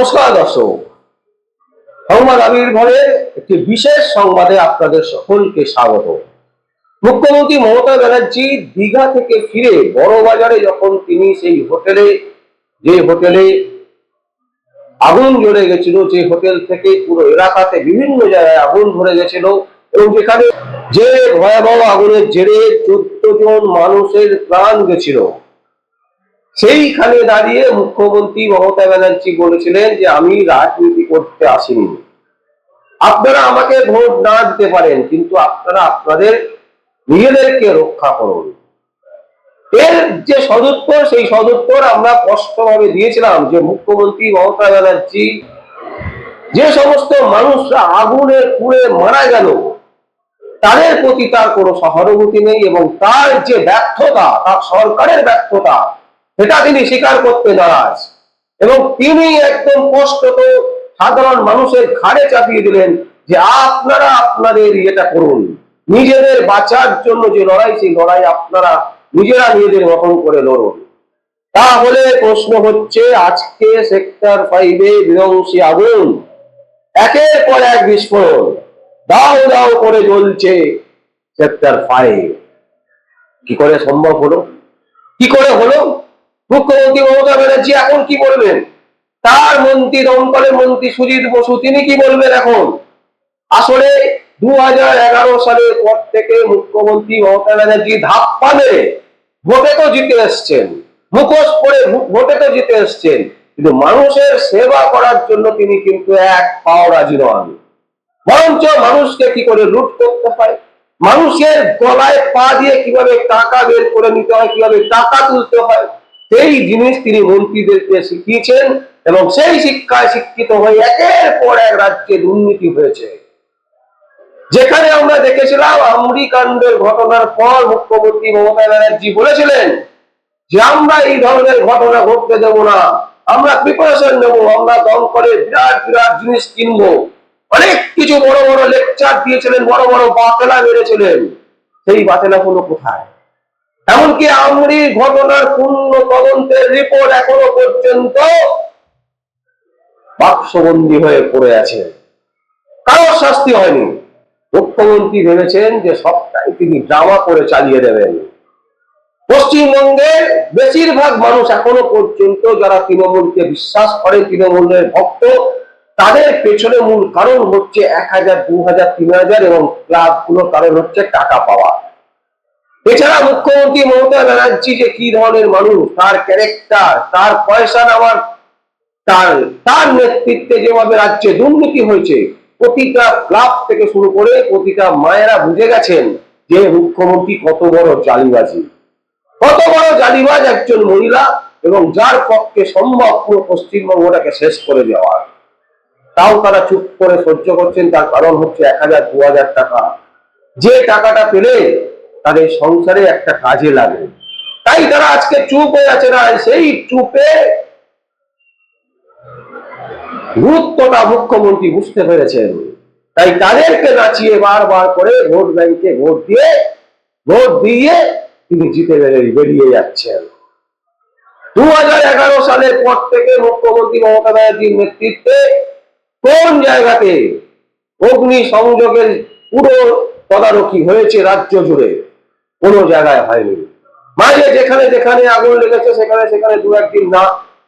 নমস্কার, দর্শক। সংবাদ আবির্ভাবের একটি বিশেষ সংবাদে আপনাদের সকলকে স্বাগত। মুখ্যমন্ত্রী মমতা ব্যানার্জি দীঘা থেকে ফিরে বড় বাজারে যখন তিনি সেই হোটেলে, যে হোটেলে আগুন জ্বলে গেছিল, যে হোটেল থেকে পুরো এলাকাতে বিভিন্ন জায়গায় আগুন ধরে গেছিল এবং যেখানে যে ভয়াবহ আগুনের জেরে চোদ্দ জন মানুষের প্রাণ গেছিল। সেইখানে দাঁড়িয়ে মুখ্যমন্ত্রী মমতা ব্যানার্জি বলেছিলেন যে আমি রাজনীতি করতে আসিনি। আপনারা আমাকে ভোট না দিতে পারেন, কিন্তু আপনারা আপনাদের নিজেদেরকে রক্ষা করুন। এর যে সদুত্তর, সেই সদুত্তর আমরা স্পষ্টভাবে দিয়েছিলাম যে মুখ্যমন্ত্রী মমতা ব্যানার্জি যে সমস্ত মানুষরা আগুনে পুড়ে মারা গেল, তাদের প্রতি তার কোনো সহানুভূতি নেই এবং তার যে ব্যর্থতা, তার সরকারের ব্যর্থতা সেটা তিনি স্বীকার করতে নারাজ। এবং তিনি একদম স্পষ্টত সাধারণ মানুষের ঘাড়ে চাপিয়ে দিলেন যে আপনারা আপনাদের ইয়েটা করুন। নিজেদের বাঁচার জন্য যে লড়াই, সেই লড়াই আপনারা নিজেরা নিজেদের মতন করে লড়ুন। তাহলে প্রশ্ন হচ্ছে, আজকে সেক্টর ফাইভে বিধ্বংসী আগুন, একের পর এক বিস্ফোরণ, দাও দাও করে জ্বলছে সেক্টর ফাইভ কি করে সম্ভব হলো? কি করে হলো? মুখ্যমন্ত্রী মমতা ব্যানার্জি এখন কি বলবেন? তার মন্ত্রী দমকলের মন্ত্রী সুজিত বসু, তিনি কি বলবেন এখন? আসলে দু হাজার এগারো সালের পর থেকে মুখ্যমন্ত্রী মমতা ব্যানার্জি ধাপ্পা মেরে ভোটে তো জিতে এসছেন, মুখোশ ভো- ভোটে তো জিতে এসছেন, কিন্তু মানুষের সেবা করার জন্য তিনি কিন্তু এক পাও রাজি নন। বরঞ্চ মানুষকে কি করে লুট করতে হয়? মানুষের গলায় পা দিয়ে কীভাবে টাকা বের করে নিতে হয়, কীভাবে টাকা তুলতে হয়? সেই জিনিস তিনি মন্ত্রীদেরকে শিখিয়েছেন এবং সেই শিক্ষায় শিক্ষিত হয়ে একের পর এক রাজ্যে দুর্নীতি হয়েছে। যেখানে আমরা দেখেছিলাম আমরি কাণ্ডের ঘটনার পর মুখ্যমন্ত্রী মমতা ব্যানার্জি বলেছিলেন যে, আমরা এই ধরনের ঘটনা ঘটতে দেব না। আমরা প্রিপারেশন নেব। আমরা দম করে বিরাট বিরাট জিনিস কিনবো। অনেক কিছু বড় বড় লেকচার দিয়েছিলেন, বড় বড় বাতেলা মেরেছিলেন। সেই বাতেলা গুলো কোথায়? এমনকি আমরি ঘটনার পূর্ণ তদন্তের রিপোর্ট এখনও পর্যন্ত বাক্সবন্দী হয়ে পড়ে আছে। কারোর শাস্তি হয়নি। মুখ্যমন্ত্রী ভেবেছেন যে সবটাই তিনি ড্রামা করে চালিয়ে দেবেন। পশ্চিমবঙ্গের বেশিরভাগ মানুষ এখনও পর্যন্ত যারা তৃণমূলকে বিশ্বাস করে, তৃণমূলের ভক্ত, তাদের পেছনে মূল কারণ হচ্ছে এক হাজার, দু হাজার, তিন হাজার এবং ক্লাবগুলোর কারণ হচ্ছে টাকা পাওয়া। এছাড়া মুখ্যমন্ত্রী মমতা ব্যানার্জি যে কি ধরনের মানুষ, তার ক্যারেক্টার তার পয়সা নেওয়ার, তার তার নেতৃত্বে যেভাবে রাজ্যে দুর্নীতি হয়েছে, প্রতিটা ক্লাব থেকে শুরু করে প্রতিটা মায়েরা বুঝে গেছেন যে মুখ্যমন্ত্রী কত বড় জালিবাজি কত বড় জালিবাজ একজন মহিলা এবং যার পক্ষে সম্ভব পুরো পশ্চিমবঙ্গটাকে শেষ করে দেওয়ার তাও তারা চুপ করে সহ্য করছেন, তার কারণ হচ্ছে এক হাজার, দু হাজার টাকা। যে টাকাটা পেলে তাদের সংসারে একটা কাজে লাগে। তাই তারা আজকে চুপ হয়ে আছে না, সেই চুপে গুরুত্বটা মুখ্যমন্ত্রী বুঝতে পেরেছেন। তাই তাদেরকে নাচিয়ে বারবার করে ভোট ব্যাংকে ভোট দিয়ে ভোট দিয়ে তিনি জিতে বেরিয়ে- যাচ্ছেন। দু হাজার এগারো সালের পর থেকে মুখ্যমন্ত্রী মমতা ব্যানার্জির নেতৃত্বে কোন জায়গাতে অগ্নি সংযোগের পুরো তদারকি হয়েছে রাজ্য জুড়ে? কোনো জায়গায় হয়নি। মাঝে যেখানে যেখানে আগুন লেগেছে, সেখানে সেখানে দু একদিন না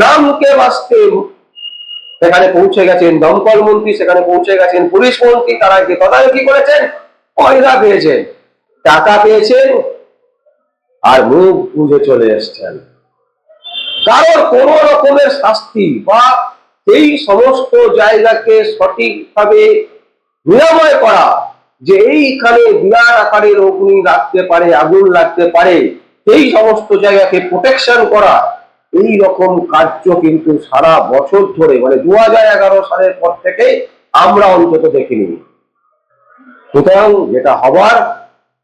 নামকে বাঁচতে সেখানে পৌঁছে গেছেন দমকল মন্ত্রী, সেখানে পৌঁছে গেছেন পুলিশ মন্ত্রী, তারা কি তদারকি করেছেন পয়সা পেয়েছেন, টাকা পেয়েছেন, আর মুখ বুঝে চলে এসছেন। কারোর কোন রকমের শাস্তি বা এই সমস্ত জায়গাকে সঠিকভাবে নিরাময় করা যে এইখানে বিরাট আকারের অগ্নি লাগতে পারে, আগুন লাগতে পারে এই সমস্ত জায়গাকে প্রোটেকশন করা এই রকম কার্য কিন্তু সারা বছর ধরে মানে দু হাজার এগারো সালের পর থেকে আমরা অন্তত দেখিনি। সুতরাং যেটা হবার,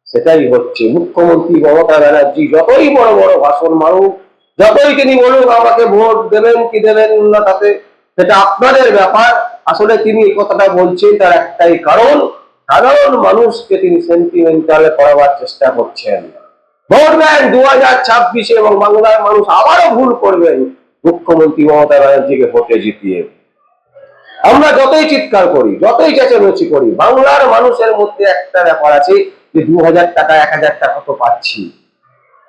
সেটাই হচ্ছে। মুখ্যমন্ত্রী মমতা ব্যানার্জি যতই বড় বড় ভাষণ মারুক, যতই তিনি বলুক আমাকে ভোট দেবেন কি দেবেন না তাতে সেটা আপনাদের ব্যাপার। আসলে তিনি এই কথাটা বলছেন, তার একটাই কারণ সাধারণ মানুষকে তিনি সেন্টিমেন্টালে করাবার চেষ্টা করছেন। ভোট দু হাজার ছাব্বিশে এবং বাংলার মানুষ আবারও ভুল করবেন, মুখ্যমন্ত্রী মমতা ব্যানার্জিকে ভোটে জিতিয়ে। আমরা যতই চিৎকার করি, যতই চেঁচামেচি করি, বাংলার মানুষের মধ্যে একটা ব্যাপার আছে যে দু হাজার টাকা, এক হাজার টাকা তো পাচ্ছি।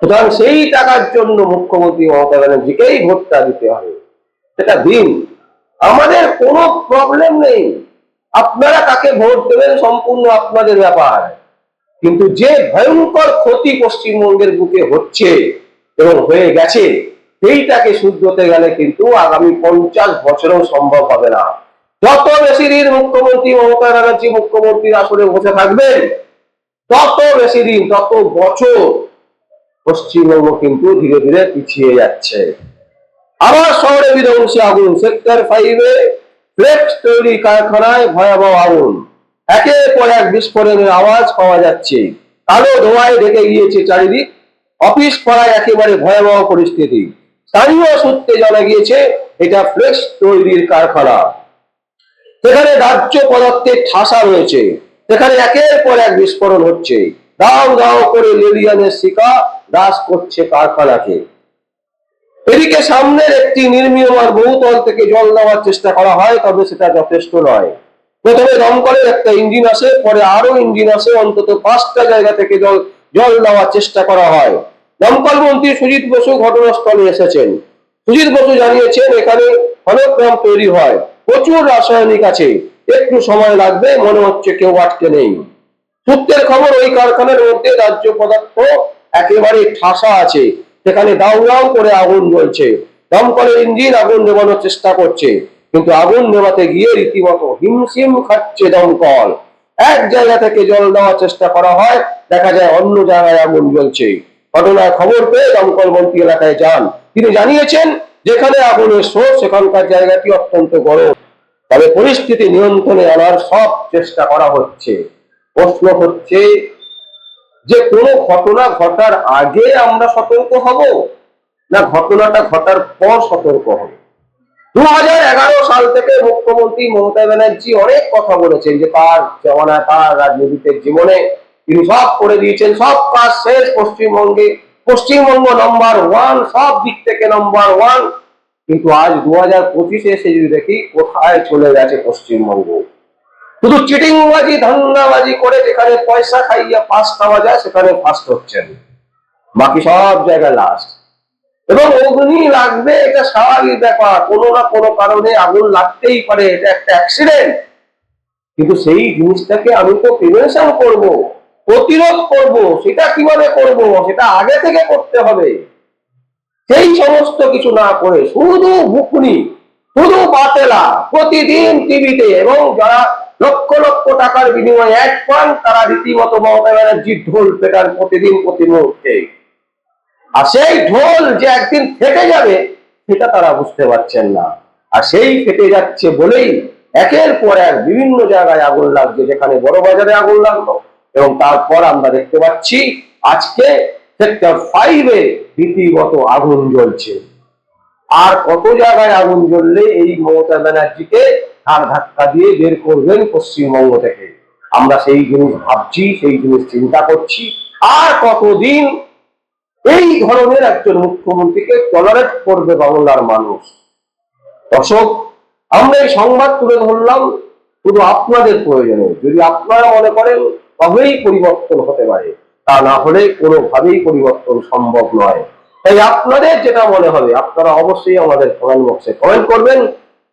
সুতরাং সেই টাকার জন্য মুখ্যমন্ত্রী মমতা ব্যানার্জিকেই ভোটটা দিতে হবে। সেটা দিন। আমাদের কোনো প্রবলেম নেই। আপনারা কাকে ভোট দেবেন সম্পূর্ণ আপনাদের ব্যাপার। কিন্তু যে ভয়ঙ্কর ক্ষতি পশ্চিমবঙ্গের বুকে হচ্ছে এবং হয়ে গেছে, সেইটাকে শুদ্ধতে গেলে কিন্তু আগামী পঞ্চাশ বছরেও সম্ভব হবে না। যত বেশি দিন মুখ্যমন্ত্রী মমতা ব্যানার্জি মুখ্যমন্ত্রীর আসলে বসে থাকবেন, তত বেশি দিন, তত বছর পশ্চিমবঙ্গ কিন্তু ধীরে ধীরে পিছিয়ে যাচ্ছে। আবার শহরে বিধ্বংসী আগুন, সেক্টর ফাইভে ফ্লেক্স তৈরি কারখানায় ভয়াবহ আগুন। একের পর এক বিস্ফোরণের আওয়াজ পাওয়া যাচ্ছে। কালো ধোঁয়ায় ঢেকে গিয়েছে চারিদিক। অফিস পাড়ায় একেবারে ভয়াবহ পরিস্থিতি। স্থানীয় সূত্রে জানা গিয়েছে, এটা ফ্লেক্স তৈরির কারখানা। সেখানে দাহ্য পদার্থের ঠাসা রয়েছে। সেখানে একের পর এক বিস্ফোরণ হচ্ছে। দাও দাও করে লেলিয়ানের শিকা দাস করছে কারখানাকে। এদিকে সামনের একটি নির্মীয়মান বহুতল থেকে জল দেওয়ার চেষ্টা করা হয়, তবে সেটা যথেষ্ট নয়। প্রথমে দমকলের একটা ইঞ্জিন আসে, পরে আরও ইঞ্জিন আসে, অন্তত পাঁচটা জায়গা থেকে জল জল দেওয়ার চেষ্টা করা হয়। দমকল মন্ত্রী সুজিত বসু ঘটনাস্থলে এসেছেন। সুজিত বসু জানিয়েছেন, এখানে হলগ্রাম তৈরি হয়। প্রচুর রাসায়নিক আছে। একটু সময় লাগবে, মনে হচ্ছে কেউ আটকে নেই। সূত্রের খবর, ওই কারখানার মধ্যে রাজ্য পদার্থ একেবারে ঠাসা আছে। সেখানে দাউ দাউ করে আগুন জ্বলছে। দমকলের ইঞ্জিন আগুন নেভানোর চেষ্টা করছে। কিন্তু আগুন নেভাতে গিয়ে রীতিমতো হিমশিম খাচ্ছে দমকল। এক জায়গা থেকে জল দেওয়ার চেষ্টা করা হয়, দেখা যায় অন্য জায়গায় আগুন জ্বলছে। ঘটনার খবর পেয়ে দমকল মন্ত্রী এলাকায় যান। তিনি জানিয়েছেন, যেখানে আগুনের স্রোত, সেখানকার জায়গাটি অত্যন্ত গরম। তবে পরিস্থিতি নিয়ন্ত্রণে আনার সব চেষ্টা করা হচ্ছে। প্রশ্ন হচ্ছে যে কোনো ঘটনা ঘটার আগে আমরা সতর্ক হব না ঘটনাটা ঘটার পর সতর্ক হব? দু হাজার এগারো সাল থেকে মুখ্যমন্ত্রী মমতা ব্যানার্জি অনেক কথা বলেছেন যে তার জমানায় তার রাজনীতির জীবনে তিনি সব করে দিয়েছেন, সব কাজ শেষ পশ্চিমবঙ্গে। পশ্চিমবঙ্গ নম্বর ওয়ান সব দিক থেকে নম্বর ওয়ান কিন্তু আজ দু হাজার পঁচিশে এসে যদি দেখি, কোথায় চলে গেছে পশ্চিমবঙ্গ? শুধু চিটিংবাজি, ধান্দাবাজি করে যেখানে পয়সা খাইয়া পাস খাওয়া যায় সেখানে ফার্স্ট হচ্ছেন বাকি সব জায়গায় লাস্ট এবং অগ্নি লাগবে, এটা স্বাভাবিক ব্যাপার। কোনো না কোনো কারণে আগুন লাগতেই পারে, এটা একটা অ্যাক্সিডেন্ট কিন্তু সেই জিনিসটাকে আমি তো প্রিভেনশন করব, প্রতিরোধ করব, সেটা কীভাবে করব, সেটা আগে থেকে করতে হবে। সেই সমস্ত কিছু না করে শুধু বুকুনি শুধু বাতেলা প্রতিদিন টিভিতে এবং যারা লক্ষ লক্ষ টাকার বিনিময়ে এক পান তারা রীতিমতো মমতা ব্যানার্জির ঢোল পেটার প্রতিদিন প্রতি মুহূর্তে আর সেই ঢোল যে একদিন ফেটে যাবে, সেটা তারা বুঝতে পারছেন না। আর সেই ফেটে যাচ্ছে বলেই একের পর এক বিভিন্ন জায়গায় আগুন লাগছে, যেখানে বড় বাজারে আগুন লাগল। এবং তারপর আমরা দেখতে পাচ্ছি, আজকে সেক্টর ফাইভে রীতিমত আগুন জ্বলছে। আর কত জায়গায় আগুন জ্বললে এই মমতা ব্যানার্জিকে ঘাড় ধাক্কা দিয়ে বের করবেন পশ্চিমবঙ্গ থেকে। আমরা সেই জিনিস ভাবছি, সেই জিনিস চিন্তা করছি। আর কতদিন এই ধরনের একজন মুখ্যমন্ত্রীকে টলারেট করবে বাংলার মানুষ? দর্শক আমরা এই সংবাদ তুলে ধরলাম, শুধু আপনাদের প্রয়োজনে। যদি আপনারা মনে করেন তবেই পরিবর্তন হতে পারে, তা না হলে কোনোভাবেই পরিবর্তন সম্ভব নয়। তাই আপনাদের যেটা মনে হবে, আপনারা অবশ্যই আমাদের কমেন্ট বক্সে কমেন্ট করবেন।